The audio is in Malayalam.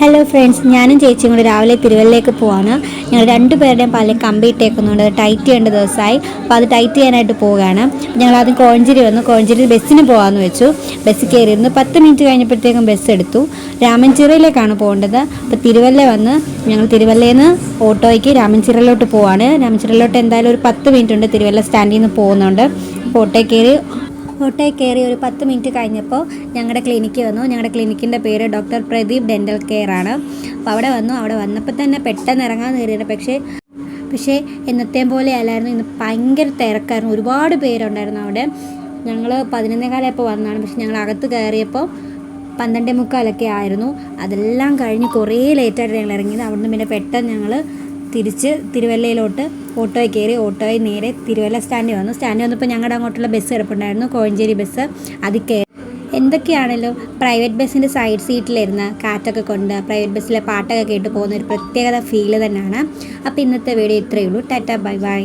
ഹലോ ഫ്രണ്ട്സ് ഞാനും ചേച്ചിയും കൂടി രാവിലെ തിരുവല്ലയിലേക്ക് പോവാണ്. ഞങ്ങൾ രണ്ടുപേരുടെയും പല കമ്പി ഇട്ടേക്കുന്നുണ്ട്. ടൈറ്റ് ചെയ്യേണ്ട ദിവസമായി. അപ്പോൾ അത് ടൈറ്റ് ചെയ്യാനായിട്ട് പോവുകയാണ്. ഞങ്ങൾ ആദ്യം കോഴഞ്ചേരി വന്നു. കോഴഞ്ചേരി ബസ്സിന് പോകാമെന്ന് വെച്ചു. ബസ് കയറിയിരുന്നു. പത്ത് മിനിറ്റ് കഴിഞ്ഞപ്പോഴത്തേക്കും ബസ് എടുത്തു. രാമൻചിറയിലേക്കാണ് പോകേണ്ടത്. അപ്പോൾ തിരുവല്ല വന്ന് ഞങ്ങൾ തിരുവല്ലയിൽ നിന്ന് ഓട്ടോയ്ക്ക് രാമൻചിറയിലോട്ട് പോവാണ്. രാമൻചിറയിലോട്ട് എന്തായാലും ഒരു പത്ത് മിനിറ്റ് ഉണ്ട്. തിരുവല്ല സ്റ്റാൻഡിൽ നിന്ന് പോകുന്നുണ്ട് ഓട്ടോയിൽ കയറി ഓട്ടോയിൽ കയറി ഒരു പത്ത് മിനിറ്റ് കഴിഞ്ഞപ്പോൾ ഞങ്ങളുടെ ക്ലിനിക്ക് വന്നു. ഞങ്ങളുടെ ക്ലിനിക്കിന്റെ പേര് ഡോക്ടർ പ്രദീപ് ഡെന്റൽ കെയർ ആണ്. അപ്പോൾ അവിടെ വന്നു. അവിടെ വന്നപ്പോൾ തന്നെ പെട്ടെന്ന് ഇറങ്ങാൻ കയറിയത് പക്ഷേ പക്ഷേ എന്നത്തെയും പോലെ അല്ലായിരുന്നു. ഇന്ന് ഭയങ്കര തിരക്കായിരുന്നു. ഒരുപാട് പേരുണ്ടായിരുന്നു അവിടെ. ഞങ്ങൾ പതിനൊന്നേ കാലമായപ്പോൾ വന്നതാണ്. പക്ഷെ ഞങ്ങൾ അകത്ത് കയറിയപ്പോൾ പന്ത്രണ്ടേ മുക്കാലൊക്കെ ആയിരുന്നു. അതെല്ലാം കഴിഞ്ഞ് കുറേ ലേറ്റായിട്ട് ഞങ്ങൾ ഇറങ്ങിയത്. അവിടുന്ന് പിന്നെ പെട്ടെന്ന് ഞങ്ങൾ തിരിച്ച് തിരുവല്ലയിലോട്ട് ഓട്ടോയിൽ കയറി ഓട്ടോയിൽ നേരെ തിരുവല്ല സ്റ്റാൻഡിൽ വന്നു. സ്റ്റാൻഡിൽ വന്നപ്പോൾ ഞങ്ങളുടെ അങ്ങോട്ടുള്ള ബസ് കിടപ്പുണ്ടായിരുന്നു കോഴഞ്ചേരി ബസ്. അത് കയറി എന്തൊക്കെയാണല്ലോ പ്രൈവറ്റ് ബസ്സിന്റെ സൈഡ് സീറ്റിലിരുന്ന് കാറ്റൊക്കെ കൊണ്ട് പ്രൈവറ്റ് ബസ്സിലെ പാട്ടൊക്കെ കേട്ട് പോകുന്ന ഒരു പ്രത്യേകത ഫീൽ തന്നെയാണ്. അപ്പോൾ ഇന്നത്തെ വീഡിയോ ഇത്രയേ ഉള്ളൂ. Tata bye bye